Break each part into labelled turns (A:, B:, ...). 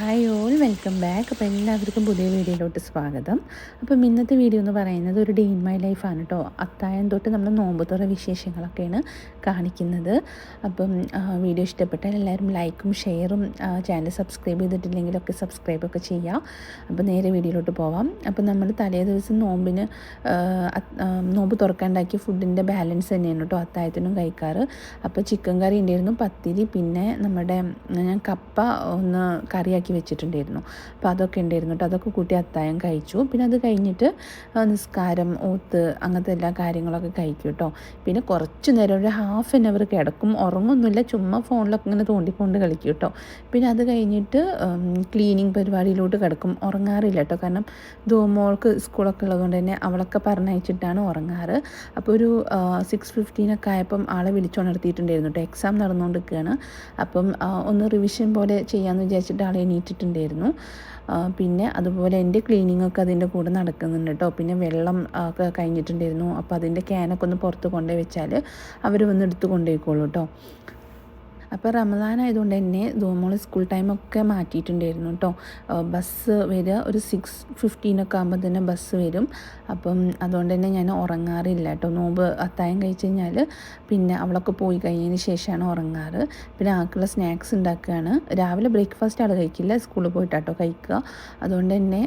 A: Hi all welcome back അപ്പോൾ എല്ലാവർക്കും പുതിയ വീഡിയോയിലോട്ട് സ്വാഗതം. അപ്പം ഇന്നത്തെ വീഡിയോ എന്ന് പറയുന്നത് ഒരു ഡേ ഇൻ മൈ ലൈഫാണ് കേട്ടോ അത്തായം തൊട്ട് നമ്മൾ നോമ്പ് തുറ വിശേഷങ്ങളൊക്കെയാണ് കാണിക്കുന്നത്. അപ്പം വീഡിയോ ഇഷ്ടപ്പെട്ടാൽ എല്ലാവരും ലൈക്കും ഷെയറും ചാനൽ സബ്സ്ക്രൈബ് ചെയ്തിട്ടില്ലെങ്കിലൊക്കെ സബ്സ്ക്രൈബ് ഒക്കെ ചെയ്യാം. അപ്പോൾ നേരെ വീഡിയോയിലോട്ട് പോവാം. അപ്പം നമ്മൾ തലേ ദിവസം നോമ്പിന് നോമ്പ് തുറക്കാണ്ടാക്കിയ ഫുഡിന്റെ ബാലൻസ് തന്നെയാണ് കേട്ടോ അത്തായത്തിനും കഴിക്കാറ്. അപ്പോൾ ചിക്കൻ കറി ഉണ്ടായിരുന്നു പത്തിരി പിന്നെ നമ്മുടെ ഞാൻ കപ്പ ഒന്ന് കറിയാക്കി വെച്ചിട്ടുണ്ടായിരുന്നു. അപ്പോൾ അതൊക്കെ ഉണ്ടായിരുന്നു കേട്ടോ അതൊക്കെ കൂട്ടി അത്തായം കഴിച്ചു. പിന്നെ അത് കഴിഞ്ഞിട്ട് നിസ്കാരം ഓത്ത് അങ്ങനത്തെ എല്ലാ കാര്യങ്ങളൊക്കെ കഴിക്കും കേട്ടോ പിന്നെ കുറച്ച് നേരം ഒരു ഹാഫ് ആൻ അവർ കിടക്കും. ഉറങ്ങൊന്നുമില്ല. ചുമ്മാ ഫോണിലൊക്കെ ഇങ്ങനെ തോണ്ടിക്കൊണ്ട് കളിക്കും കേട്ടോ പിന്നെ അത് കഴിഞ്ഞിട്ട് ക്ലീനിങ് പരിപാടിയിലോട്ട് കിടക്കും. ഉറങ്ങാറില്ല കേട്ടോ കാരണം ധൂമോൾക്ക് സ്കൂളൊക്കെ ഉള്ളതുകൊണ്ട് തന്നെ അവളൊക്കെ പറഞ്ഞയച്ചിട്ടാണ് ഉറങ്ങാറ്. അപ്പോൾ ഒരു സിക്സ് ഫിഫ്റ്റീനൊക്കെ ആയപ്പം ആളെ വിളിച്ചുണർത്തിയിട്ടുണ്ടായിരുന്നു കേട്ടോ എക്സാം നടന്നുകൊണ്ടിരിക്കുകയാണ്. അപ്പം ഒന്ന് റിവിഷൻ പോലെ ചെയ്യാമെന്ന് വിചാരിച്ചിട്ട് ആളെ എണീറ്റിട്ടുണ്ടായിരുന്നു പിന്നെ അതുപോലെ എന്റെ ക്ലീനിങ് ഒക്കെ അതിന്റെ കൂടെ നടക്കുന്നുണ്ട് കേട്ടോ. പിന്നെ വെള്ളം ഒക്കെ കഴിഞ്ഞിട്ടുണ്ടായിരുന്നു. അപ്പോൾ അതിന്റെ ക്യാനൊക്കെ ഒന്ന് പുറത്ത് കൊണ്ടുപോയി വെച്ചാൽ അവർ വന്ന് എടുത്ത് കൊണ്ടുപോയിക്കോളൂ കേട്ടോ. അപ്പോൾ റമദാൻ ആയതുകൊണ്ട് തന്നെ ദോമോൾ സ്കൂൾ ടൈമൊക്കെ മാറ്റിയിട്ടുണ്ടായിരുന്നു കേട്ടോ ബസ് വരിക ഒരു സിക്സ് ഫിഫ്റ്റീനൊക്കെ ആകുമ്പോൾ തന്നെ ബസ് വരും. അപ്പം അതുകൊണ്ട് തന്നെ ഞാൻ ഉറങ്ങാറില്ല കേട്ടോ നോമ്പ് അത്തായം കഴിച്ച് കഴിഞ്ഞാൽ പിന്നെ അവളൊക്കെ പോയി കഴിഞ്ഞതിന് ശേഷമാണ് ഉറങ്ങാറ്. പിന്നെ ആൾക്കുള്ള സ്നാക്സ് ഉണ്ടാക്കുകയാണ്. രാവിലെ ബ്രേക്ക്ഫാസ്റ്റ് ആൾ കഴിക്കില്ല സ്കൂളിൽ പോയിട്ടാട്ടോ കഴിക്കുക. അതുകൊണ്ട് തന്നെ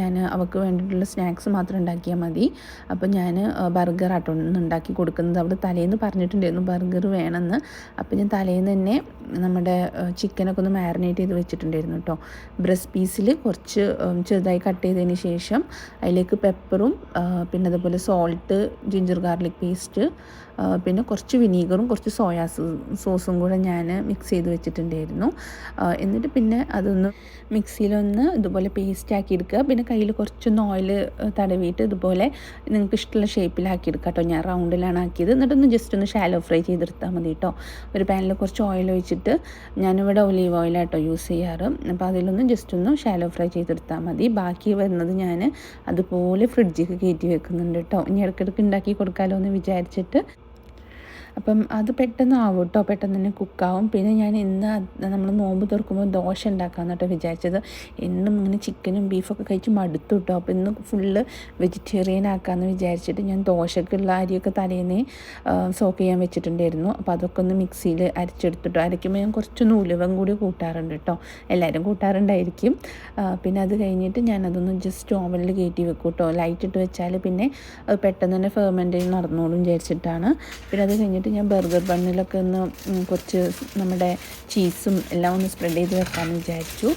A: ഞാൻ അവൾക്ക് വേണ്ടിയിട്ടുള്ള സ്നാക്സ് മാത്രം ഉണ്ടാക്കിയാൽ മതി. അപ്പോൾ ഞാൻ ബർഗർ ആട്ടോ ഉണ്ടാക്കി കൊടുക്കുന്നത്. അവൾ തലേന്ന് പറഞ്ഞിട്ടുണ്ടായിരുന്നു ബർഗർ വേണമെന്ന് അപ്പോൾ ഞാൻ തലേന്ന് തന്നെ നമ്മുടെ ചിക്കനൊക്കെ ഒന്ന് മാരിനേറ്റ് ചെയ്ത് വെച്ചിട്ടുണ്ടായിരുന്നു കേട്ടോ ബ്രസ്റ്റ് പീസിൽ കുറച്ച് ചെറുതായി കട്ട് ചെയ്തതിന് ശേഷം അതിലേക്ക് പെപ്പറും പിന്നെ അതുപോലെ സോൾട്ട് ജിഞ്ചർ ഗാർലിക് പേസ്റ്റ് പിന്നെ കുറച്ച് വിനീഗറും കുറച്ച് സോയാ സോസും കൂടെ ഞാൻ മിക്സ് ചെയ്ത് വെച്ചിട്ടുണ്ടായിരുന്നു. എന്നിട്ട് പിന്നെ അതൊന്ന് മിക്സിയിലൊന്ന് ഇതുപോലെ പേസ്റ്റ് ആക്കി എടുക്കുക. പിന്നെ കയ്യിൽ കുറച്ചൊന്ന് ഓയിൽ തടവിയിട്ട് ഇതുപോലെ നിങ്ങൾക്ക് ഇഷ്ടമുള്ള ഷേപ്പിലാക്കി എടുക്കുക കേട്ടോ. ഞാൻ റൗണ്ടിലാണ് ആക്കിയത്. എന്നിട്ടൊന്ന് ജസ്റ്റ് ഒന്ന് ഷാലോ ഫ്രൈ ചെയ്തെടുത്താൽ മതി കേട്ടോ. ഒരു പാനിൽ കുറച്ച് ഓയിൽ ഒഴിച്ചിട്ട് ഞാനിവിടെ ഒലീവ് ഓയിലാട്ടോ യൂസ് ചെയ്യാറ്. അപ്പോൾ അതിലൊന്ന് ജസ്റ്റ് ഒന്ന് ഷാലോ ഫ്രൈ ചെയ്തെടുത്താൽ മതി. ബാക്കി വരുന്നത് ഞാൻ അതുപോലെ ഫ്രിഡ്ജിൽ കയറ്റി വെക്കുന്നുണ്ട് കേട്ടോ. ഇനി ഇടയ്ക്കിടയ്ക്ക് ഉണ്ടാക്കി കൊടുക്കാമല്ലോ എന്ന് വിചാരിച്ചിട്ട് അപ്പം അത് പെട്ടെന്ന് ആവും കേട്ടോ പെട്ടെന്ന് തന്നെ കുക്കാവും പിന്നെ ഞാൻ ഇന്ന് നമ്മൾ നോമ്പ് തുറക്കുമ്പോൾ ദോശ ഉണ്ടാക്കാമെന്ന് കേട്ടോ വിചാരിച്ചത്. എന്നും ഇങ്ങനെ ചിക്കനും ബീഫൊക്കെ കഴിച്ച് മടുത്തു കേട്ടോ അപ്പോൾ ഇന്ന് ഫുള്ള് വെജിറ്റേറിയൻ ആക്കാമെന്ന് വിചാരിച്ചിട്ട് ഞാൻ ദോശക്കുള്ള അരിയൊക്കെ തലേന്ന് സോക്ക് ചെയ്യാൻ വെച്ചിട്ടുണ്ടായിരുന്നു. അപ്പോൾ അതൊക്കെ ഒന്ന് മിക്സിയിൽ അരച്ചെടുത്തിട്ടോ അരയ്ക്കുമ്പോൾ ഞാൻ കുറച്ചൊന്ന് ഉലുവം കൂടി കൂട്ടാറുണ്ട് കേട്ടോ എല്ലാവരും കൂട്ടാറുണ്ടായിരിക്കും. പിന്നെ അത് കഴിഞ്ഞിട്ട് ഞാനതൊന്ന് ജസ്റ്റ് ഓവനിൽ കയറ്റി വെക്കും കേട്ടോ ലൈറ്റ് ഇട്ട് വെച്ചാൽ പിന്നെ പെട്ടെന്ന് തന്നെ ഫെർമെന്റേഷൻ നടന്നോളും വിചാരിച്ചിട്ടാണ്. പിന്നെ അത് കഴിഞ്ഞിട്ട് ഞാൻ ബർഗർ ബണ്ണിലൊക്കെ ഒന്ന് കുറച്ച് നമ്മുടെ ചീസും എല്ലാം ഒന്ന് സ്പ്രെഡ് ചെയ്ത് വെക്കാമെന്ന് വിചാരിച്ചു.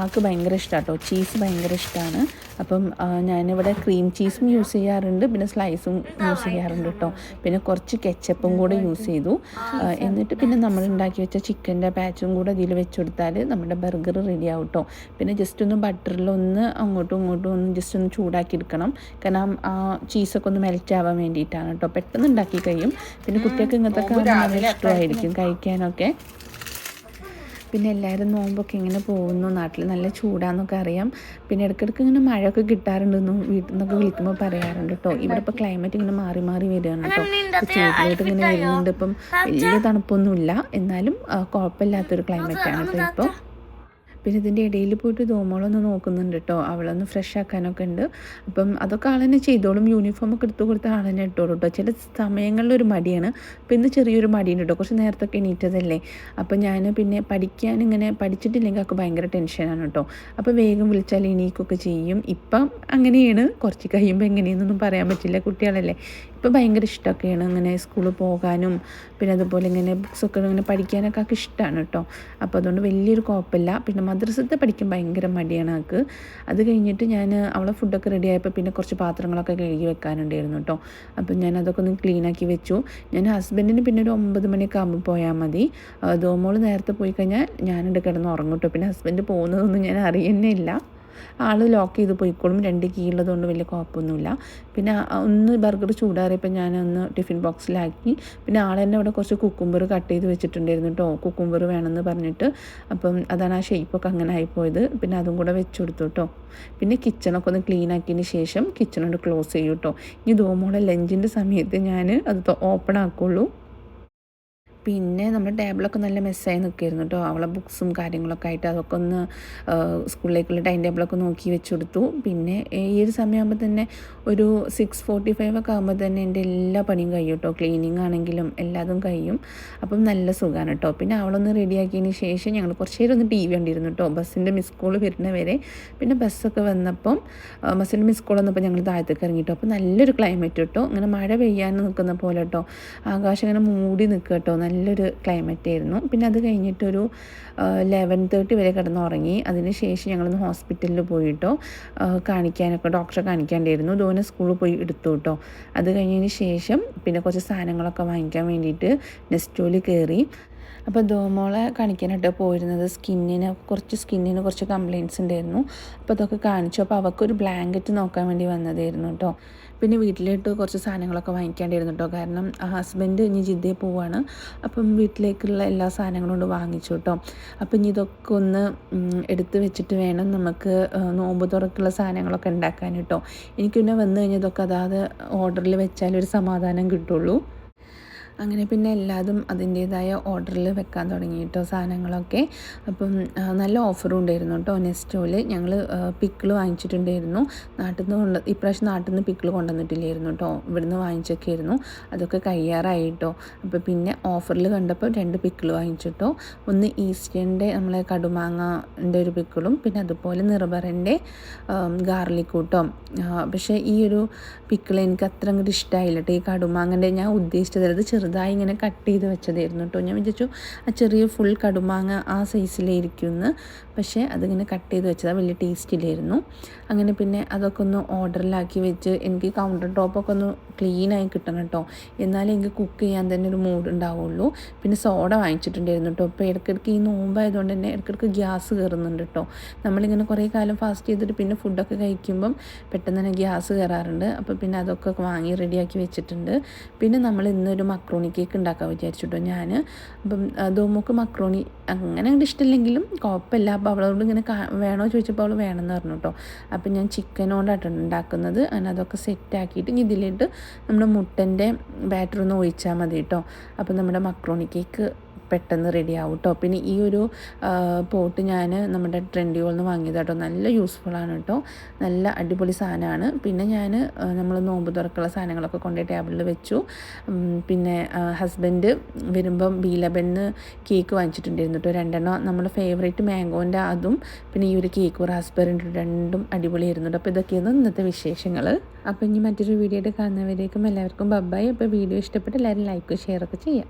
A: ആൾക്ക് ഭയങ്കര ഇഷ്ടമാണ് കേട്ടോ ചീസ് ഭയങ്കര ഇഷ്ടമാണ് അപ്പം ഞാനിവിടെ ക്രീം ചീസും യൂസ് ചെയ്യാറുണ്ട്. പിന്നെ സ്ലൈസും യൂസ് ചെയ്യാറുണ്ട് കേട്ടോ പിന്നെ കുറച്ച് കെച്ചപ്പും കൂടെ യൂസ് ചെയ്തു. എന്നിട്ട് പിന്നെ നമ്മൾ ഉണ്ടാക്കി വെച്ച ചിക്കന്റെ പാച്ചും കൂടെ അതിൽ വെച്ച് കൊടുത്താൽ നമ്മുടെ ബർഗർ റെഡി ആവും കേട്ടോ പിന്നെ ജസ്റ്റ് ഒന്ന് ബട്ടറിലൊന്ന് അങ്ങോട്ടും ഇങ്ങോട്ടും ഒന്ന് ജസ്റ്റ് ഒന്ന് ചൂടാക്കി എടുക്കണം. കാരണം ആ ചീസൊക്കെ ഒന്ന് മെൽറ്റ് ആവാൻ വേണ്ടിയിട്ടാണ് കേട്ടോ പെട്ടെന്ന് ഉണ്ടാക്കി കഴിയും. പിന്നെ കുട്ടികൾക്ക് ഇങ്ങനത്തെ ഇഷ്ടമായിരിക്കും കഴിക്കാനൊക്കെ. പിന്നെ എല്ലാവരും നോമ്പൊക്കെ ഇങ്ങനെ പോകുന്നു. നാട്ടിൽ നല്ല ചൂടാന്നൊക്കെ അറിയാം. പിന്നെ ഇടയ്ക്കിടയ്ക്ക് ഇങ്ങനെ മഴയൊക്കെ കിട്ടാറുണ്ടെന്നും വീട്ടിൽ നിന്നൊക്കെ വിളിക്കുമ്പോൾ പറയാറുണ്ട് കേട്ടോ ഇവിടെ ഇപ്പോൾ ക്ലൈമറ്റ് ഇങ്ങനെ മാറി മാറി വരികയാണ് കേട്ടോ ചൂടിലോട്ട് ഇങ്ങനെ വരുന്നുണ്ട്. ഇപ്പം വലിയ തണുപ്പൊന്നുമില്ല. എന്നാലും കുഴപ്പമില്ലാത്തൊരു ക്ലൈമറ്റാണ് കേട്ടോ ഇപ്പോൾ പിന്നെ ഇതിന്റെ ഇടയിൽ പോയിട്ട് ദോമോളൊന്ന് നോക്കുന്നുണ്ട് കേട്ടോ അവളൊന്ന് ഫ്രഷ് ആക്കാനൊക്കെ ഉണ്ട്. അപ്പം അതൊക്കെ ആളെന്നെ ചെയ്തോളും. യൂണിഫോം ഒക്കെ എടുത്തു കൊടുത്ത ആളെന്നെ ഇട്ടോളൂ കേട്ടോ ചില സമയങ്ങളിൽ ഒരു മടിയാണ്. അപ്പം ഇന്ന് ചെറിയൊരു മടിയുണ്ട് കേട്ടോ കുറച്ച് നേരത്തൊക്കെ എണീറ്റതല്ലേ? അപ്പം ഞാൻ പിന്നെ പഠിക്കാൻ ഇങ്ങനെ പഠിച്ചിട്ടില്ലെങ്കിൽ ഒക്കെ ഭയങ്കര ടെൻഷനാണ് കേട്ടോ അപ്പോൾ വേഗം വിളിച്ചാൽ എണീക്കൊക്കെ ചെയ്യും. ഇപ്പം അങ്ങനെയാണ്. കുറച്ച് കഴിയുമ്പോൾ എങ്ങനെയെന്നൊന്നും പറയാൻ പറ്റില്ല. കുട്ടികളല്ലേ. ഇപ്പോൾ ഭയങ്കര ഇഷ്ടമൊക്കെയാണ് അങ്ങനെ സ്കൂളിൽ പോകാനും പിന്നെ അതുപോലെ ഇങ്ങനെ ബുക്സൊക്കെ ഇങ്ങനെ പഠിക്കാനൊക്കെ ആൾക്ക് ഇഷ്ടമാണ് കേട്ടോ. അപ്പോൾ അതുകൊണ്ട് വലിയൊരു കുഴപ്പമില്ല. പിന്നെ മദ്രസത്തെ പഠിക്കാൻ ഭയങ്കര മടിയാണ് ആൾക്ക്. അത് കഴിഞ്ഞിട്ട് ഞാൻ അവളെ ഫുഡൊക്കെ റെഡി ആയപ്പോൾ പിന്നെ കുറച്ച് പാത്രങ്ങളൊക്കെ കഴുകി വെക്കാനുണ്ടായിരുന്നു കേട്ടോ. അപ്പം ഞാൻ അതൊക്കെ ഒന്ന് ക്ലീൻ ആക്കി വെച്ചു. ഞാൻ ഹസ്ബൻഡിന് പിന്നെ ഒരു ഒമ്പത് മണിയൊക്കെ ആകുമ്പോൾ പോയാൽ മതി. ദോമോൾ നേരത്തെ പോയി കഴിഞ്ഞാൽ ഞാനിവിടെ കിടന്ന് ഉറങ്ങും കേട്ടോ. പിന്നെ ഹസ്ബൻഡ് പോകുന്നതൊന്നും ഞാൻ അറിയുന്നേ ഇല്ല. ആൾ ലോക്ക് ചെയ്ത് പോയിക്കോളും. രണ്ട് കീ ഉള്ളതുകൊണ്ട് വലിയ കുഴപ്പമൊന്നുമില്ല. പിന്നെ ഒന്ന് ബർഗർ ചൂടാറിയപ്പോൾ ഞാനൊന്ന് ടിഫിൻ ബോക്സിലാക്കി. പിന്നെ ആൾ തന്നെ ഇവിടെ കുറച്ച് കുക്കുംബർ കട്ട് ചെയ്ത് വെച്ചിട്ടുണ്ടായിരുന്നു കേട്ടോ കുക്കുംബർ വേണമെന്ന് പറഞ്ഞിട്ട്. അപ്പം അതാണ് ആ ഷേപ്പൊക്കെ അങ്ങനെ ആയിപ്പോയത് പിന്നെ അതും കൂടെ വെച്ച് കൊടുത്തു കേട്ടോ പിന്നെ കിച്ചണൊക്കെ ഒന്ന് ക്ലീൻ ആക്കിയതിന് ശേഷം കിച്ചണോട് ക്ലോസ് ചെയ്യും കേട്ടോ ഇനി ദോമോടെ ലഞ്ചിന്റെ സമയത്ത് ഞാൻ അത് ഓപ്പൺ ആക്കുള്ളൂ. പിന്നെ നമ്മുടെ ടേബിളൊക്കെ നല്ല മെസ്സായി നിൽക്കുമായിരുന്നു കേട്ടോ. അവളെ ബുക്സും കാര്യങ്ങളൊക്കെ ആയിട്ട് അതൊക്കെ ഒന്ന് സ്കൂളിലേക്കുള്ള ടൈം ടേബിളൊക്കെ നോക്കി വെച്ച് കൊടുത്തു. പിന്നെ ഈ ഒരു സമയമാകുമ്പോൾ തന്നെ ഒരു സിക്സ് ഫോർട്ടി ഫൈവ് ഒക്കെ ആകുമ്പോൾ തന്നെ എന്റെ എല്ലാ പണിയും കഴിയും കേട്ടോ. ക്ലീനിങ് ആണെങ്കിലും എല്ലാതും കഴിയും. അപ്പം നല്ല സുഖമാണ് കേട്ടോ. പിന്നെ അവളൊന്ന് റെഡിയാക്കിയതിന് ശേഷം ഞങ്ങൾ കുറച്ച് നേരം ഒന്ന് ടി വി കണ്ടിരുന്നു കേട്ടോ. ബസ്സിന്റെ മിസ് കോൾ വരുന്ന വരെ. പിന്നെ ബസ്സൊക്കെ വന്നപ്പം ബസ്സിന്റെ മിസ് കോൾ വന്നപ്പോൾ ഞങ്ങൾ താഴത്തേക്ക് ഇറങ്ങിയിട്ടോ അപ്പോൾ നല്ലൊരു ക്ലൈമറ്റ് കേട്ടോ. ഇങ്ങനെ മഴ പെയ്യാൻ നിൽക്കുന്ന പോലെ കേട്ടോ. ആകാശം ഇങ്ങനെ മൂടി നിൽക്കുക കേട്ടോ. നല്ലൊരു ക്ലൈമറ്റ് ആയിരുന്നു. പിന്നെ അത് കഴിഞ്ഞിട്ടൊരു ലെവൻ തേർട്ടി വരെ കിടന്നുറങ്ങി. അതിന് ശേഷം ഞങ്ങളൊന്ന് ഹോസ്പിറ്റലിൽ പോയിട്ടോ കാണിക്കാനൊക്കെ ഡോക്ടറെ കാണിക്കാണ്ടായിരുന്നു. ധോനെ സ്കൂളിൽ പോയി എടുത്തു കേട്ടോ അത് കഴിഞ്ഞതിന് ശേഷം പിന്നെ കുറച്ച് സാധനങ്ങളൊക്കെ വാങ്ങിക്കാൻ വേണ്ടിയിട്ട് നെസ്റ്റോയിൽ കയറി അപ്പോൾ ധോമോളെ കാണിക്കാനായിട്ട് പോയിരുന്നത് സ്കിന്നിന് കുറച്ച് സ്കിന്നിന് കുറച്ച് കംപ്ലയിൻസ് ഉണ്ടായിരുന്നു. അപ്പോൾ അതൊക്കെ കാണിച്ചു. അപ്പോൾ അവൾക്കൊരു ബ്ലാങ്കറ്റ് നോക്കാൻ വേണ്ടി വന്നതായിരുന്നു കേട്ടോ. പിന്നെ വീട്ടിലോട്ട് കുറച്ച് സാധനങ്ങളൊക്കെ വാങ്ങിക്കേണ്ടിയിരുന്നു കേട്ടോ. കാരണം ഹസ്ബൻഡ് ഇനി ജിദ്ദയിൽ പോവാണ്. അപ്പം വീട്ടിലേക്കുള്ള എല്ലാ സാധനങ്ങളും കൊണ്ട് വാങ്ങിച്ചു കേട്ടോ. അപ്പം ഇനി ഇതൊക്കെ ഒന്ന് എടുത്ത് വെച്ചിട്ട് വേണം നമുക്ക് നോമ്പ് തുറക്കുള്ള സാധനങ്ങളൊക്കെ ഉണ്ടാക്കാൻ കേട്ടോ. എനിക്ക് പിന്നെ വന്നു കഴിഞ്ഞതൊക്കെ അതാത് ഓർഡറിൽ വെച്ചാൽ ഒരു സമാധാനം കിട്ടുള്ളൂ. അങ്ങനെ പിന്നെ എല്ലാതും അതിന്റേതായ ഓർഡറിൽ വെക്കാൻ തുടങ്ങി കേട്ടോ സാധനങ്ങളൊക്കെ. അപ്പം നല്ല ഓഫറും ഉണ്ടായിരുന്നു കേട്ടോ നെസ്റ്റോയിൽ ഞങ്ങൾ പിക്കിൾ വാങ്ങിച്ചിട്ടുണ്ടായിരുന്നു. നാട്ടിൽ നിന്ന് കൊണ്ട് ഇപ്രാവശ്യം നാട്ടിൽ നിന്ന് പിക്കിൾ കൊണ്ടുവന്നിട്ടില്ലായിരുന്നു കേട്ടോ. ഇവിടുന്ന് വാങ്ങിച്ചൊക്കെയായിരുന്നു. അതൊക്കെ കയ്യാറായി കേട്ടോ. അപ്പോൾ പിന്നെ ഓഫറിൽ കണ്ടപ്പോൾ രണ്ട് പിക്കിൾ വാങ്ങിച്ചിട്ടോ ഒന്ന് ഈസ്റ്റേന്റെ നമ്മളെ കടുമാങ്ങന്റെ ഒരു പിക്കിളും പിന്നെ അതുപോലെ നിർബറിന്റെ ഗാർലിക് കൂട്ടോ. പക്ഷേ ഈ ഒരു പിക്കിൾ എനിക്ക് അത്ര അങ്ങോട്ട് ഇഷ്ടമായില്ല കേട്ടോ. ഈ കടുമാങ്ങന്റെ ഞാൻ ഉദ്ദേശിച്ചത് അത് ചെറു ചെറുതായി ഇങ്ങനെ കട്ട് ചെയ്ത് വെച്ചതായിരുന്നു കേട്ടോ. ഞാൻ വിചാരിച്ചു ആ ചെറിയ ഫുൾ കടുമാങ്ങ ആ സൈസിലായിരിക്കുമെന്ന് പക്ഷേ അതിങ്ങനെ കട്ട് ചെയ്ത് വെച്ചത് വലിയ ടേസ്റ്റിലായിരുന്നു അങ്ങനെ പിന്നെ അതൊക്കെ ഒന്ന് ഓർഡറിലാക്കി വെച്ച് എനിക്ക് കൗണ്ടർ ടോപ്പൊക്കെ ഒന്ന് ക്ലീനായി കിട്ടണം കേട്ടോ. എന്നാലേ എനിക്ക് കുക്ക് ചെയ്യാൻ തന്നെ ഒരു മൂഡ് ഉണ്ടാവുള്ളൂ. പിന്നെ സോഡ വാങ്ങിച്ചിട്ടുണ്ടായിരുന്നു കേട്ടോ. ഇപ്പോൾ ഇടയ്ക്കിടയ്ക്ക് ഈ നോമ്പായതുകൊണ്ട് തന്നെ ഇടയ്ക്കിടയ്ക്ക് ഗ്യാസ് കയറുന്നുണ്ട് കേട്ടോ. നമ്മളിങ്ങനെ കുറേ കാലം ഫാസ്റ്റ് ചെയ്തിട്ട് പിന്നെ ഫുഡൊക്കെ കഴിക്കുമ്പം പെട്ടെന്ന് തന്നെ ഗ്യാസ് കയറാറുണ്ട് അപ്പോൾ പിന്നെ അതൊക്കെ വാങ്ങി റെഡിയാക്കി വെച്ചിട്ടുണ്ട്. പിന്നെ നമ്മൾ ഇന്നൊരു മക്രോണി കേക്ക് ഉണ്ടാക്കാൻ വിചാരിച്ചിട്ടോ ഞാൻ അപ്പം ദോമോക്ക് മക്രോണി അങ്ങനെ അങ്ങോട്ട് ഇഷ്ടമില്ലെങ്കിലും കുഴപ്പമില്ല അപ്പോൾ അവളോട് ഇങ്ങനെ വേണോ ചോദിച്ചപ്പോൾ അവൾ വേണമെന്ന് പറഞ്ഞു കേട്ടോ അപ്പം ഞാൻ ചിക്കനോണ്ടാണ് ഉണ്ടാക്കുന്നത്. അങ്ങനെ അതൊക്കെ സെറ്റാക്കിയിട്ട് ഇതിലിട്ട് നമ്മുടെ മുട്ടന്റെ ബാറ്റർ ഒന്ന് ഒഴിച്ചാൽ മതി കേട്ടോ അപ്പം നമ്മുടെ മക്രോണി കേക്ക് പെട്ടെന്ന് റെഡി ആവും കേട്ടോ പിന്നെ ഈ ഒരു പോട്ട് ഞാൻ നമ്മുടെ ട്രെൻഡി നിന്ന് വാങ്ങിയത് കേട്ടോ നല്ല ആണ് കേട്ടോ നല്ല അടിപൊളി സാധനമാണ് പിന്നെ ഞാൻ നമ്മൾ നോമ്പ് തുറക്കുള്ള സാധനങ്ങളൊക്കെ കൊണ്ടുപോയി ടേബിളിൽ വെച്ചു. പിന്നെ ഹസ്ബൻഡ് വരുമ്പം ബീലബെന്ന് കേക്ക് വാങ്ങിച്ചിട്ടുണ്ടായിരുന്നു കേട്ടോ രണ്ടെണ്ണം നമ്മുടെ ഫേവറേറ്റ് മാംഗോന്റെ അതും പിന്നെ ഈ ഒരു കേക്ക് റാസ്ബെറിന്റെ രണ്ടും അടിപൊളിയായിരുന്നു കേട്ടോ അപ്പോൾ ഇതൊക്കെയാണ് ഇന്നത്തെ വിശേഷങ്ങൾ. അപ്പോൾ ഇനി മറ്റൊരു വീഡിയോ കാണുന്നവരേക്കും എല്ലാവർക്കും ബബ്ബായി അപ്പോൾ വീഡിയോ ഇഷ്ടപ്പെട്ട് എല്ലാവരും ലൈക്ക് ഷെയർ ഒക്കെ ചെയ്യാം.